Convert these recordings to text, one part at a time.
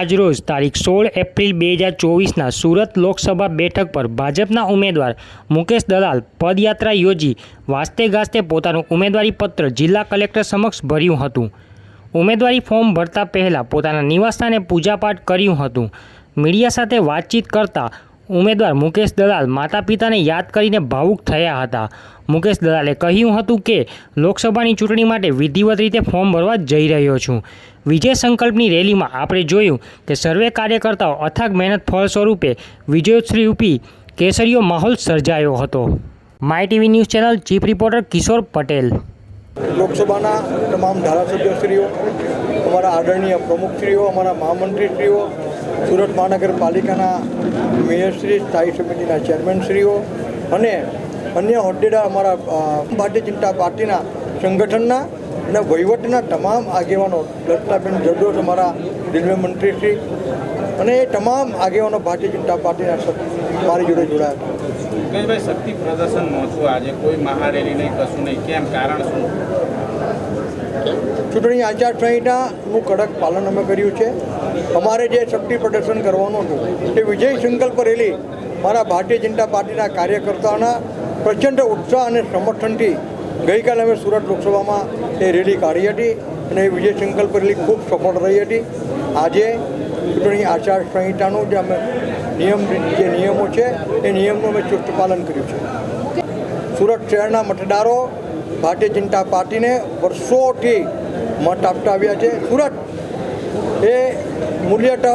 આજરોજ તારીખ સોળ એપ્રિલ બે હજાર ચોવીસના સુરત લોકસભા બેઠક પર ભાજપના ઉમેદવાર મુકેશ દલાલ પદયાત્રા યોજી વાસ્તે ગાસ્તે પોતાનું ઉમેદવારીપત્ર જિલ્લા કલેક્ટર સમક્ષ ભર્યું હતું. ઉમેદવારી ફોર્મ ભરતા પહેલાં પોતાના નિવાસસ્થાને પૂજાપાઠ કર્યું હતું. મીડિયા સાથે વાતચીત કરતા ઉમેદવાર મુકેશ દલાલ માતા પિતાને યાદ કરીને ભાવુક થયા હતા. મુકેશ દલાલે કહ્યું હતું કે, લોકસભાની ચૂંટણી માટે વિધિવત રીતે ફોર્મ ભરવા જઈ રહ્યો છું. વિજય સંકલ્પની રેલીમાં આપણે જોયું કે સર્વે કાર્યકર્તાઓ અથાગ મહેનત ફળ સ્વરૂપે વિજયોત્સવી રૂપી કેસરીયો માહોલ સર્જાયો હતો. My TV news channel chief reporter Kishore Patel. લોકસભાના તમામ ધારાસભ્યશ્રીઓ, અમારા આદરણીય પ્રમુખશ્રીઓ, અમારા મહામંત્રીશ્રીઓ સુરત મહાનગરપાલિકાના મેયરશ્રી સ્થાયી સમિતિના ચેરમેનશ્રીઓ અને અન્ય હોદ્દેદાર અમારા ભારતીય જનતા પાર્ટીના સંગઠનના અને વહીવટના તમામ આગેવાનો દર્શનાબેન જરદોસ અમારા રેલવે મંત્રીશ્રી અને એ તમામ આગેવાનો ભારતીય જનતા પાર્ટીના મારી જોડે જોડાયા હતા. મુકેશભાઈ શક્તિ પ્રદર્શન નહોતું આજે કોઈ મહારેલી નહીં, કશું નહીં. કેમ? કારણ શું? ચૂંટણી આચારસંહિતાનું કડક પાલન અમે કર્યું છે. અમારે જે શક્તિ પ્રદર્શન કરવાનું હતું, તે વિજય સંકલ્પ રેલી મારા ભારતીય જનતા પાર્ટીના કાર્યકર્તાઓના પ્રચંડ ઉત્સાહ અને સમર્થનથી ગઈકાલે અમે સુરત લોકસભામાં એ રેલી કાઢી હતી અને એ વિજય સંકલ્પ રેલી ખૂબ સફળ રહી હતી. આજે ચૂંટણી આચારસંહિતાનું જે અમે નિયમ, જે નિયમો છે, એ નિયમનું અમે ચુસ્ત પાલન કર્યું છે. સુરત શહેરના મતદારો ભારતીય જનતા પાર્ટીને વર્ષોથી મત આપતા આવ્યા છે. સુરત એ મૂલ્યતઃ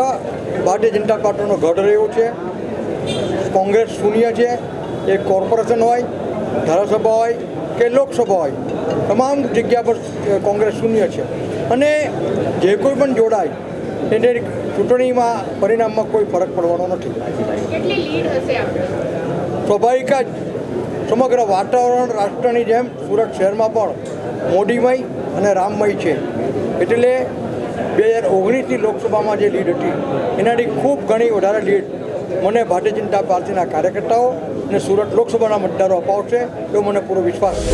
ભારતીય જનતા પાર્ટીનો ગઢ રહ્યો છે. કોંગ્રેસ શૂન્ય છે. એ કોર્પોરેશન હોય ધારાસભા હોય કે લોકસભા હોય તમામ જગ્યા પર કોંગ્રેસ શૂન્ય છે. અને જે કોઈ પણ જોડાય એને ચૂંટણીમાં પરિણામમાં કોઈ ફરક પડવાનો નથી. સ્વાભાવિક જ સમગ્ર વાતાવરણ રાષ્ટ્રની જેમ સુરત શહેરમાં પણ મોદીમય અને રામમય છે. એટલે બે હજાર ઓગણીસની લોકસભામાં જે લીડ હતી, એનાથી ખૂબ ઘણી વધારે લીડ મને ભારતીય જનતા પાર્ટીના કાર્યકર્તાઓ અને સુરત લોકસભાના મતદારો અપાવશે એવો મને પૂરો વિશ્વાસ છે.